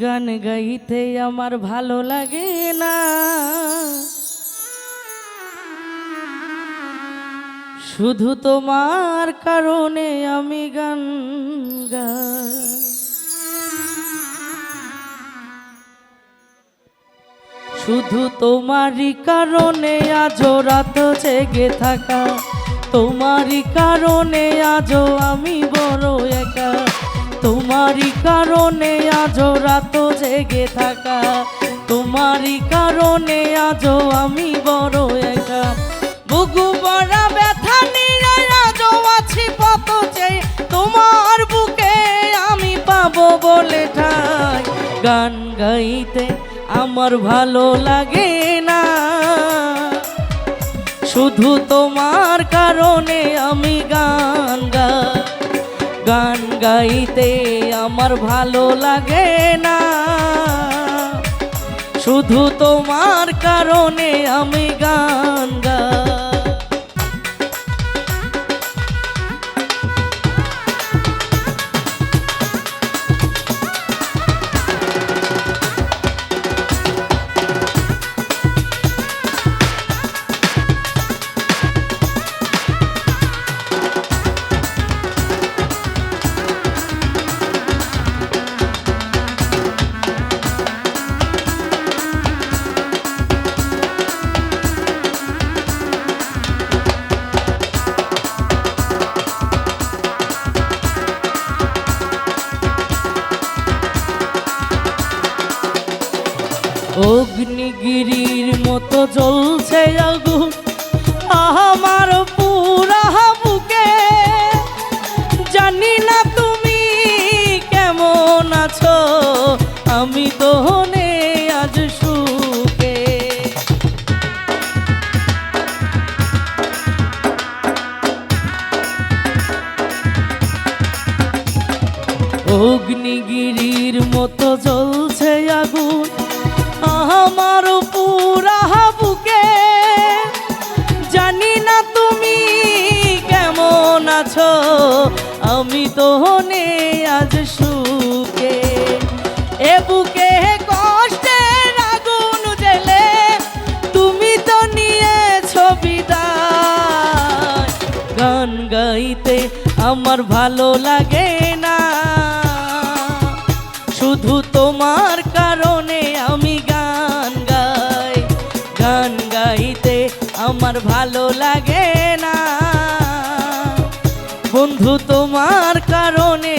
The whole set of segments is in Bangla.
গান গাইতে আমার ভালো লাগে না। শুধু তোমার কারণে আমি গান শুধু তোমারই কারণে আজও রাত জেগে থাকা। তোমারই কারণে আজও আমি বড় একা। তোমারই কারণে আজও রাত জেগে থাকা। তোমারই কারণে আজও আমি বড় একা। বুকু বড়া ব্যথা নিয়ে আজও আছি পত চেয়ে। তোমার বুকে আমি পাবো বলে ঠাই। গান গাইতে আমার ভালো লাগে না। শুধু তোমার কারণে আমি গান গাই। গান গাইতে আমার ভালো লাগে না। শুধু তোমার কারণে আমি গান অগ্নিগিরির মতো জ্বলছে আগুন। আমার পুরা বুকে জানি না তুমি কেমন আছো। আমি দহনে আজ অগ্নিগিরির মতো জ্বলছে আগুন। আমার পুরা বুকে। জানি না তুমি কেমন আছো, আমি তো আজ সুখে। এ বুকে কষ্টের আগুন জেলে, তুমি তো নিয়েছো বিদায়। গান গাইতে আমার ভালো লাগে না। শুধু তোমার ভালো লাগে না। বন্ধু তোমার কারণে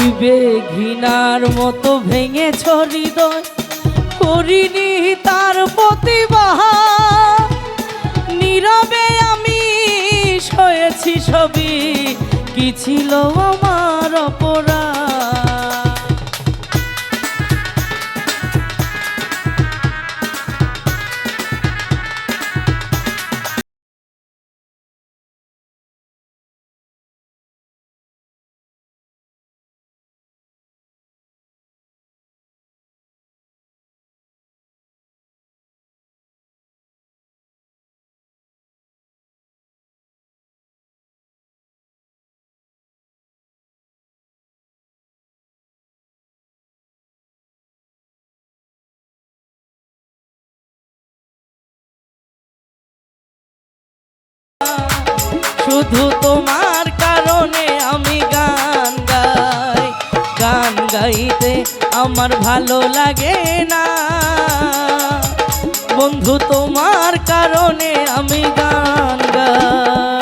বিবেঘিনার মতো ভেঙে হৃদয়। করিনি তার প্রতিবাহা। নীরবে আমি সয়েছি ছবি কি ছিল আমার অপরাধ? শুধু তোমার কারণে আমি গান গাই। গান গাইতে আমার ভালো লাগে না। বন্ধু, তোমার কারণে আমি গান গাই।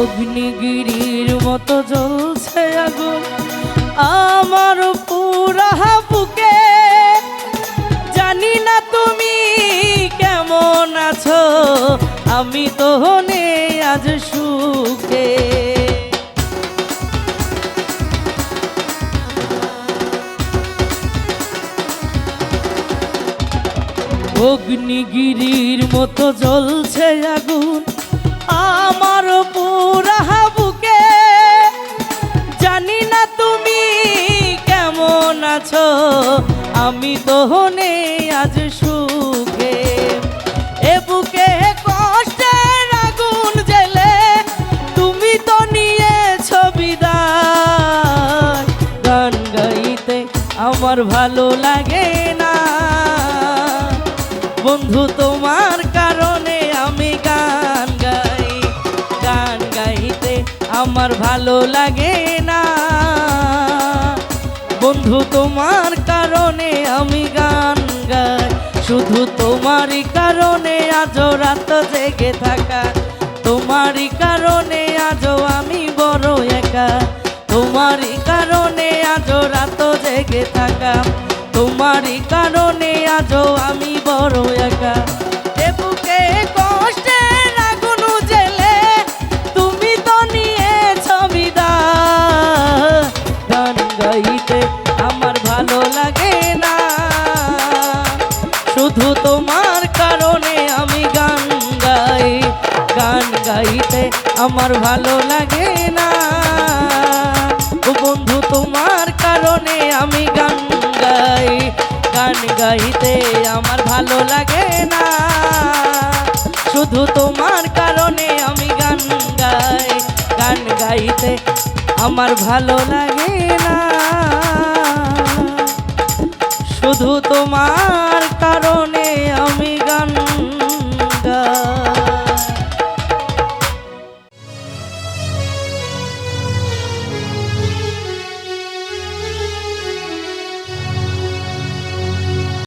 অগ্নিগিরির মতো জ্বলছে আগুন। আমার পুরা বুকে। জানি না তুমি কেমন আছো। আমি তো নেই আজ সুখে। অগ্নিগিরির মতো জ্বলছে আগুন। আমার পুরা বুকে জানি না তুমি কেমন আছো, আমি নেই আজ সুখে। এ বুকে কষ্টের আগুন জেলে, তুমি তো নিয়েছ বিদায়। গান গাইতে আমার ভালো লাগে না। বন্ধু তোমার কারণে আমার ভালো লাগে না। বন্ধু, তোমার কারণে আমি গান গাই। শুধু তোমারই কারণে আজও রাত জেগে থাকা। তোমারই কারণে আজও আমি বড় একা। তোমারই কারণে আজও রাত জেগে থাকা। তোমারই কারণে আজও আমি বড় একা। তোমার কারণে আমি গান গাই। গান গাইতে আমার ভালো লাগে না। বন্ধু, তোমার কারণে আমি গান গাই। গান গাইতে আমার ভালো লাগে না। শুধু তোমার কারণে আমি গান গাই। গান গাইতে আমার ভালো লাগে না। শুধু তোমার কারণে